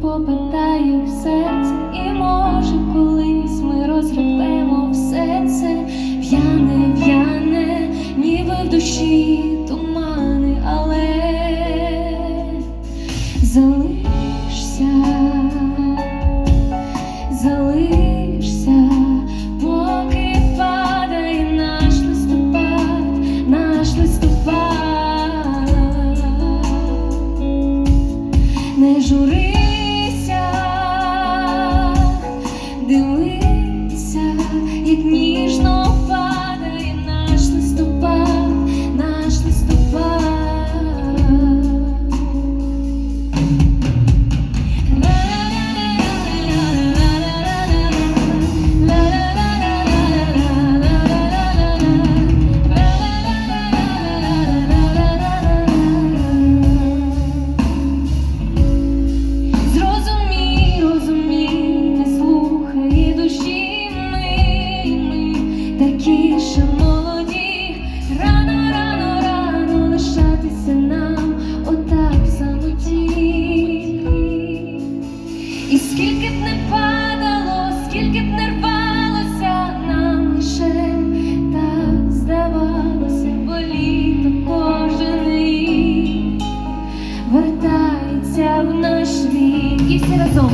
попадає в серце, і може колись ми розгребемо все це в'яне, в'яне, ніби в душі тумани, але залишся, залишся, поки падає наш листопад, наш листопад. Не журися, take me І скільки б не падало, скільки б не рвалося, нам лише так здавалося, бо літо кожен вертається в наш вік. І всі разом.